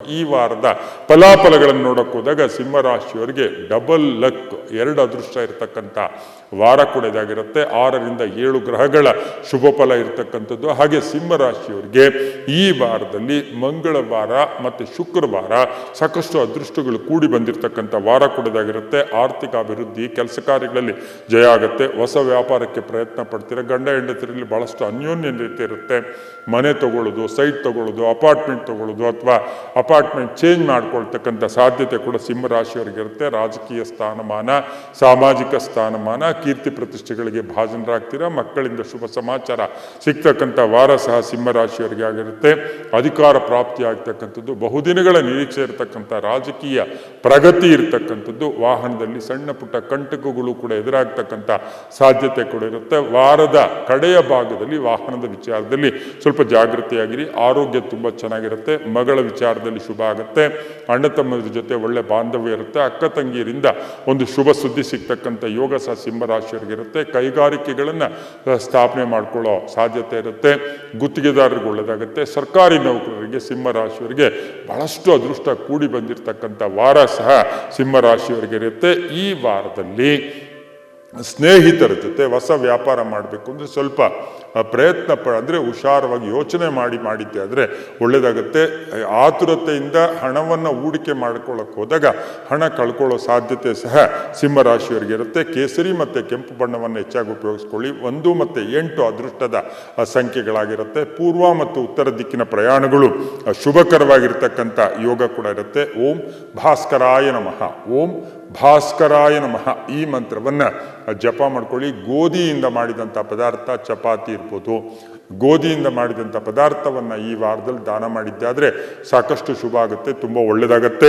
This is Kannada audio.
ಈ ವಾರದ ಫಲಾಫಲಗಳನ್ನು ನೋಡಕ್ ಹೋದಾಗ ಸಿಂಹರಾಶಿಯವರಿಗೆ ಡಬಲ್ ಲಕ್ ಎರಡು ಅದೃಷ್ಟ ಇರತಕ್ಕಂಥ ವಾರ ಕೂಡ ಇದಾಗಿರುತ್ತೆ. ಆರರಿಂದ ಏಳು ಗ್ರಹಗಳ ಶುಭ ಫಲ ಇರತಕ್ಕಂಥದ್ದು. ಹಾಗೆ ಸಿಂಹರಾಶಿಯವರಿಗೆ ಈ ವಾರದಲ್ಲಿ ಮಂಗಳವಾರ ಮತ್ತು ಶುಕ್ರವಾರ ಸಾಕಷ್ಟು ಅದೃಷ್ಟಗಳು ಕೂಡಿ ಬಂದಿರತಕ್ಕಂಥ ವಾರ ಕೂಡ ಇದಾಗಿರುತ್ತೆ. ಆರ್ಥಿಕ ಅಭಿವೃದ್ಧಿ, ಕೆಲಸ ಕಾರ್ಯಗಳಲ್ಲಿ ಜಯ ಆಗುತ್ತೆ. ಹೊಸ ವ್ಯಾಪಾರಕ್ಕೆ ಪ್ರಯತ್ನ ಪಡ್ತೀರ. ಗಂಡ ಹೆಂಡತಿರಲ್ಲಿ ಬಹಳಷ್ಟು ಅನ್ಯೋನ್ಯತೆ ಇರುತ್ತೆ. ಮನೆ ತಗೊಳ್ಳೋದು ಸೈಟ್ ತಗೊಳ್ಳೋದು ಅಪಾರ್ಟ್ಮೆಂಟ್ ತಗೊಳ್ಳೋದು ಅಥವಾ ಅಪಾರ್ಟ್ಮೆಂಟ್ ಚೇಂಜ್ ಮಾಡ್ಕೊಳ್ತಕ್ಕಂಥ ಸಾಧ್ಯತೆ ಕೂಡ ಸಿಂಹರಾಶಿಯವರಿಗಿರುತ್ತೆ. ರಾಜಕೀಯ ಸ್ಥಾನಮಾನ, ಸಾಮಾಜಿಕ ಸ್ಥಾನಮಾನ, ಕೀರ್ತಿ ಪ್ರತಿಷ್ಠೆಗಳಿಗೆ ಭಾಜನರಾಗ್ತೀರಾ. ಮಕ್ಕಳಿಂದ ಶುಭ ಸಮಾಚಾರ ಸಿಗ್ತಕ್ಕಂಥ ವಾರ ಸಹ ಸಿಂಹರಾಶಿಯವರಿಗೆ ಆಗಿರುತ್ತೆ. ಅಧಿಕಾರ ಪ್ರಾಪ್ತಿ ಆಗ್ತಕ್ಕಂಥದ್ದು, ಬಹುದಿನಗಳ ನಿರೀಕ್ಷೆ ಇರತಕ್ಕಂಥ ರಾಜಕೀಯ ಪ್ರಗತಿ ಇರತಕ್ಕಂಥದ್ದು, ವಾಹನದಲ್ಲಿ ಸಣ್ಣ ಪುಟ್ಟ ಕಂಟಕಗಳು ಕೂಡ ಎದುರಾಗ್ತಕ್ಕಂಥ ಸಾಧ್ಯತೆ ಕೂಡ ಇರುತ್ತೆ. ವಾರದ ಕಡೆಯ ಭಾಗದಲ್ಲಿ ವಾಹನದ ವಿಚಾರದಲ್ಲಿ ಸ್ವಲ್ಪ ಜಾಗೃತಿಯಾಗಿರಿ. ಆರೋಗ್ಯ ತುಂಬ ಚೆನ್ನಾಗಿರುತ್ತೆ. ಮಗಳ ವಿಚಾರದಲ್ಲಿ ಶುಭ ಆಗುತ್ತೆ. ಅಣ್ಣ ತಮ್ಮದ್ರ ಜೊತೆ ಒಳ್ಳೆ ಬಾಂಧವ್ಯ ಇರುತ್ತೆ. ಅಕ್ಕ ತಂಗಿಯರಿಂದ ಒಂದು ಶುಭ ಸುದ್ದಿ ಸಿಗ್ತಕ್ಕಂಥ ಯೋಗ ಸಹ ಸಿಂಹರಾಶಿಯವರಿಗಿರುತ್ತೆ. ಕೈಗಾರಿಕೆಗಳನ್ನು ಸ್ಥಾಪನೆ ಮಾಡಿಕೊಳ್ಳೋ ಸಾಧ್ಯತೆ ಇರುತ್ತೆ. ಗುತ್ತಿಗೆದಾರರಿಗೆ ಒಳ್ಳೆಯದಾಗುತ್ತೆ ಸರ್ಕಾರಿ ನೌಕರರಿಗೆ ಸಿಂಹರಾಶಿಯವರಿಗೆ ಬಹಳಷ್ಟು ಅದೃಷ್ಟ ಕೂಡಿ ಬಂದಿರತಕ್ಕಂಥ ವಾರ ಸಹ ಸಿಂಹರಾಶಿಯವರಿಗೆ ಇರುತ್ತೆ ಈ ವಾರದಲ್ಲಿ ಸ್ನೇಹಿತರ ಜೊತೆ ಹೊಸ ವ್ಯಾಪಾರ ಮಾಡಬೇಕು ಅಂದರೆ ಸ್ವಲ್ಪ ಪ್ರಯತ್ನ ಪ ಅಂದರೆ ಹುಷಾರವಾಗಿ ಯೋಚನೆ ಮಾಡಿ ಮಾಡಿದ್ದೆ. ಆದರೆ ಒಳ್ಳೆಯದಾಗುತ್ತೆ ಆತುರತೆಯಿಂದ ಹಣವನ್ನು ಹೂಡಿಕೆ ಮಾಡ್ಕೊಳ್ಳೋಕೆ ಹೋದಾಗ ಹಣ ಕಳ್ಕೊಳ್ಳೋ ಸಾಧ್ಯತೆ ಸಹ ಸಿಂಹರಾಶಿಯವರಿಗೆ ಇರುತ್ತೆ. ಕೇಸರಿ ಮತ್ತು ಕೆಂಪು ಬಣ್ಣವನ್ನು ಹೆಚ್ಚಾಗಿ ಉಪಯೋಗಿಸ್ಕೊಳ್ಳಿ. ಒಂದು ಮತ್ತು ಎಂಟು ಅದೃಷ್ಟದ ಸಂಖ್ಯೆಗಳಾಗಿರುತ್ತೆ ಪೂರ್ವ ಮತ್ತು ಉತ್ತರ ದಿಕ್ಕಿನ ಪ್ರಯಾಣಗಳು ಶುಭಕರವಾಗಿರ್ತಕ್ಕಂಥ ಯೋಗ ಕೂಡ ಇರುತ್ತೆ. ಓಂ ಭಾಸ್ಕರಾಯ ನಮಃ. ಓಂ ಭಾಸ್ಕರಾಯ ನಮಃ ಈ ಮಂತ್ರವನ್ನು ಜಪ ಮಾಡ್ಕೊಳ್ಳಿ. ಗೋಧಿಯಿಂದ ಮಾಡಿದಂಥ ಪದಾರ್ಥ ಚಪಾತಿ ಇರ್ಬೋದು. ಗೋಧಿಯಿಂದ ಮಾಡಿದಂಥ ಪದಾರ್ಥವನ್ನು ಈ ವಾರದಲ್ಲಿ ದಾನ ಮಾಡಿದ್ದಾದರೆ ಸಾಕಷ್ಟು ಶುಭ ಆಗುತ್ತೆ, ತುಂಬ ಒಳ್ಳೆಯದಾಗತ್ತೆ